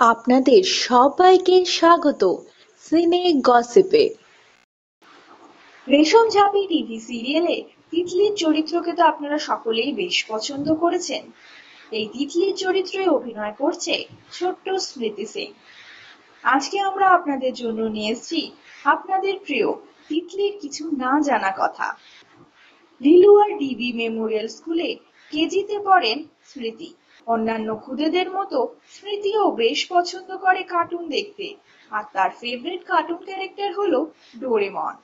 আপনাদের সবাইকে স্বাগত সিনে গসিপে। রেশম ঝাঁপি টিভি সিরিয়ালে তিতলির চরিত্রকে তো আপনারা সকলেই বেশ পছন্দ করেছেন। এই তিতলির চরিত্রে অভিনয় করছে ছোট্ট স্মৃতি সিং আজকে আমরা আপনাদের জন্য নিয়ে এসেছি আপনাদের প্রিয় তিতলির কিছু না জানা কথা। লিলুয়ার ডিবি মেমোরিয়াল স্কুলে কেজিতে পড়েন স্মৃতি। অন্যান্য খুদেদের মতো স্মৃতিও বেশ পছন্দ করে কার্টুন দেখতে। আর তার ফেভারিট কার্টুন ক্যারেক্টার হলো ডোরেমন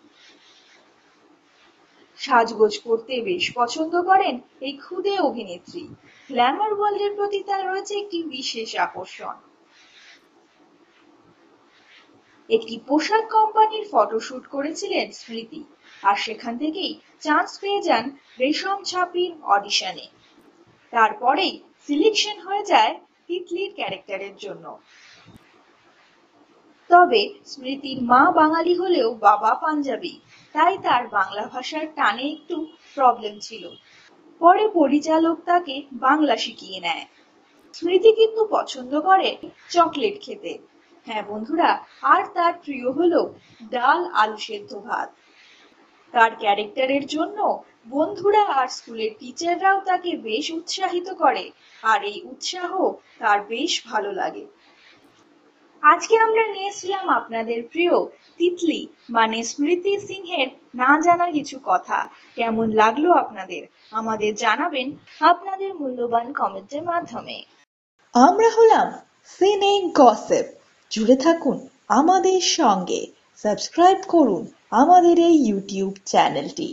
সাজগোজ করতে বেশ পছন্দ করেন এই ক্ষুদে অভিনেত্রী। গ্ল্যামার ওয়ার্ল্ডের প্রতি তার রয়েছে একটি বিশেষ আকর্ষণ। একটি পোশাক কোম্পানির ফটোশুট করেছিলেন স্মৃতি। আর সেখান থেকেই চান্স পেয়ে যান রেশম ছাপির অডিশনে তারপরেই সিলেকশন হয়ে যায় তিতলির ক্যারেক্টারের জন্য। তবে স্মৃতির মা বাঙালি হলেও বাবা পাঞ্জাবি, তাই তার বাংলা ভাষার টানে একটু প্রবলেম ছিল। পরে পরিচালক তাকে বাংলা শিখিয়ে নেয়। স্মৃতি কিন্তু পছন্দ করে চকলেট খেতে। হ্যাঁ বন্ধুরা, আর তার প্রিয় হলো ডাল আলু সেদ্ধ ভাত। তার ক্যারেক্টারের জন্য বন্ধুরা আর স্কুলের টিচাররাও তাকে বেশ উৎসাহিত করে, আর এই উৎসাহ তার বেশ ভালো লাগে। আজকে আমরা নিয়েছিলাম আপনাদের প্রিয় তিতলি মানে স্মৃতি সিংহের না জানা কিছু কথা। কেমন লাগল আপনাদের? আমাদের জানাবেন আপনাদের মূল্যবান কমেন্টের মাধ্যমে। আমরা হলাম সিনে গসিপ। জুড়ে থাকুন আমাদের সঙ্গে। সাবস্ক্রাইব করুন আমাদের এই ইউটিউব চ্যানেলটি।